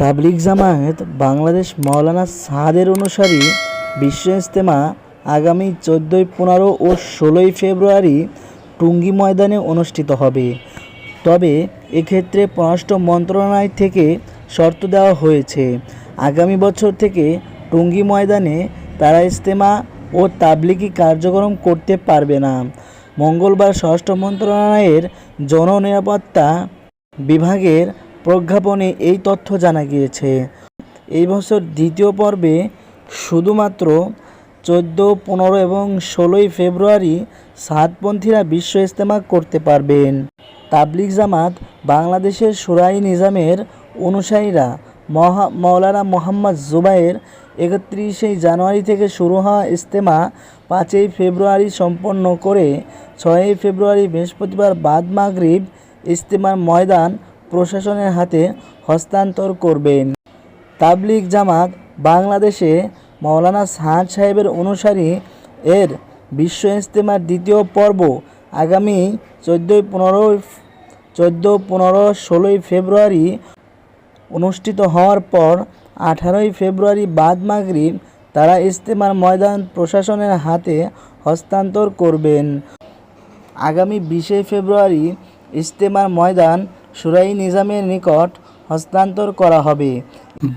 তাবলিগ জামায়াত বাংলাদেশ মাওলানা সাহাদের অনুসারী বিশ্ব ইজতেমা আগামী চোদ্দোই, পনেরো ও ষোলোই ফেব্রুয়ারি টুঙ্গি ময়দানে অনুষ্ঠিত হবে। তবে এক্ষেত্রে পররাষ্ট্র মন্ত্রণালয় থেকে শর্ত দেওয়া হয়েছে, আগামী বছর থেকে টুঙ্গি ময়দানে তারা ইজতেমা ও তাবলিগি কার্যক্রম করতে পারবে না। মঙ্গলবার স্বরাষ্ট্র মন্ত্রণালয়ের জননিরাপত্তা বিভাগের প্রজ্ঞাপনে এই তথ্য জানা গিয়েছে। এই বছর দ্বিতীয় পর্বে শুধুমাত্র চোদ্দ, পনেরো এবং ষোলোই ফেব্রুয়ারি সাতপন্থীরা বিশ্ব ইজতেমা করতে পারবেন। তাবলিগ জামাত বাংলাদেশের সুরাই নিজামের অনুসারীরা মহা মৌলানা মোহাম্মদ জুবাইর একত্রিশে জানুয়ারি থেকে শুরু হওয়া ইজতেমা পাঁচই ফেব্রুয়ারি সম্পন্ন করে ছয়ই ফেব্রুয়ারি বৃহস্পতিবার বাদ মাগরিব ইজতেমার ময়দান প্রশাসনের হাতে হস্তান্তর করবেন। তাবলিগ জামাত বাংলাদেশে মৌলানা সাহাদ সাহেবের অনুসারী এর বিশ্ব ইজতেমার দ্বিতীয় পর্ব আগামী চোদ্দোই পনেরো, চোদ্দ পনেরো, ষোলোই ফেব্রুয়ারি অনুষ্ঠিত হওয়ার পর আঠারোই ফেব্রুয়ারি বাদ মাগরিব তারা ইজতেমার ময়দান প্রশাসনের হাতে হস্তান্তর করবেন। আগামী বিশে ফেব্রুয়ারি ইজতেমার ময়দান সুরাই নিজামের নিকট হস্তান্তর করা হবে।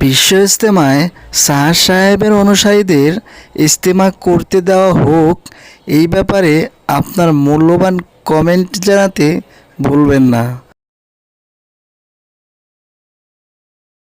বিশ্ব ইস্তেমায় শাহ সাহেবের অনুসারীদের ইজতেমা করতে দেওয়া হোক, এই ব্যাপারে আপনার মূল্যবান কমেন্ট জানাতে ভুলবেন না।